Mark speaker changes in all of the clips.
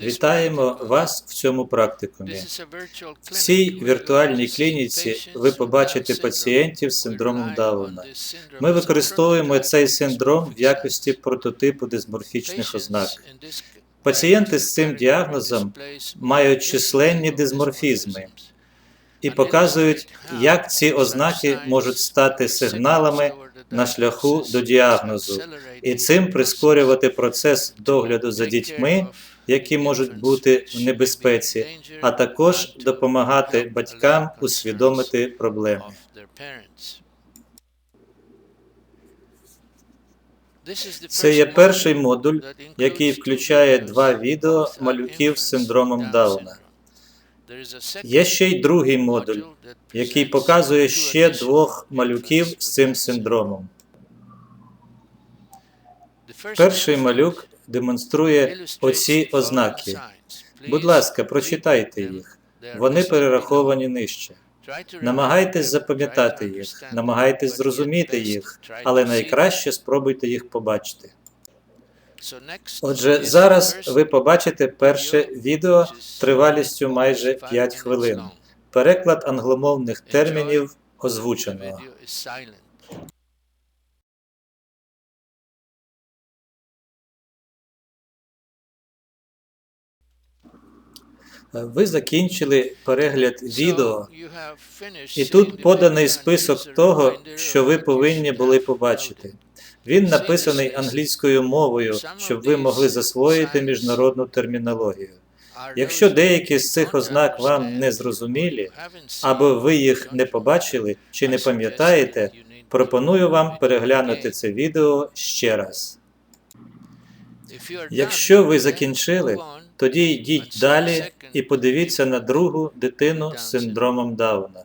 Speaker 1: Вітаємо вас в цьому практикумі. В цій віртуальній клініці ви побачите пацієнтів з синдромом Дауна. Ми використовуємо цей синдром в якості прототипу дисморфічних ознак. Пацієнти з цим діагнозом мають численні дисморфізми і показують, як ці ознаки можуть стати сигналами на шляху до діагнозу, і цим прискорювати процес догляду за дітьми, які можуть бути в небезпеці, а також допомагати батькам усвідомити проблеми. Це є перший модуль, який включає два відео малюків з синдромом Дауна. Є ще й другий модуль, який показує ще двох малюків з цим синдромом. Перший малюк демонструє оці ознаки. Будь ласка, прочитайте їх. Вони перераховані нижче. Намагайтесь запам'ятати їх, намагайтесь зрозуміти їх, але найкраще спробуйте їх побачити. Отже, зараз ви побачите перше відео тривалістю майже 5 хвилин. Переклад англомовних термінів озвученого. Ви закінчили перегляд відео, і тут поданий список того, що ви повинні були побачити. Він написаний англійською мовою, щоб ви могли засвоїти міжнародну термінологію. Якщо деякі з цих ознак вам не зрозумілі, або ви їх не побачили чи не пам'ятаєте, пропоную вам переглянути це відео ще раз. Якщо ви закінчили, тоді йдіть далі і подивіться на другу дитину з синдромом Дауна.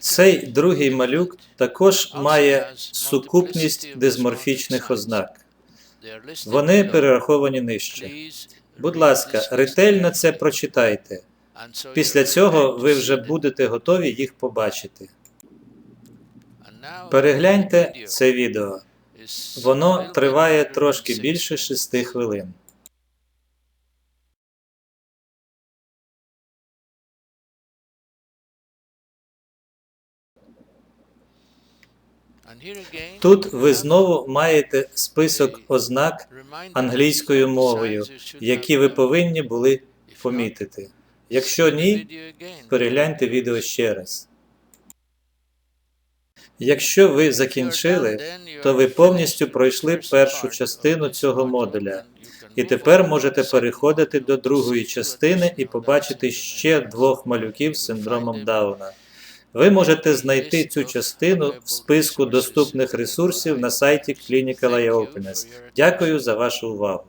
Speaker 1: Цей другий малюк також має сукупність дисморфічних ознак. Вони перераховані нижче. Будь ласка, ретельно це прочитайте. Після цього ви вже будете готові їх побачити. Перегляньте це відео. Воно триває трошки більше шести хвилин. Тут ви знову маєте список ознак англійською мовою, які ви повинні були помітити. Якщо ні, перегляньте відео ще раз. Якщо ви закінчили, то ви повністю пройшли першу частину цього модуля. І тепер можете переходити до другої частини і побачити ще двох малюків з синдромом Дауна. Ви можете знайти цю частину в списку доступних ресурсів на сайті Clinical Eye Openness. Дякую за вашу увагу.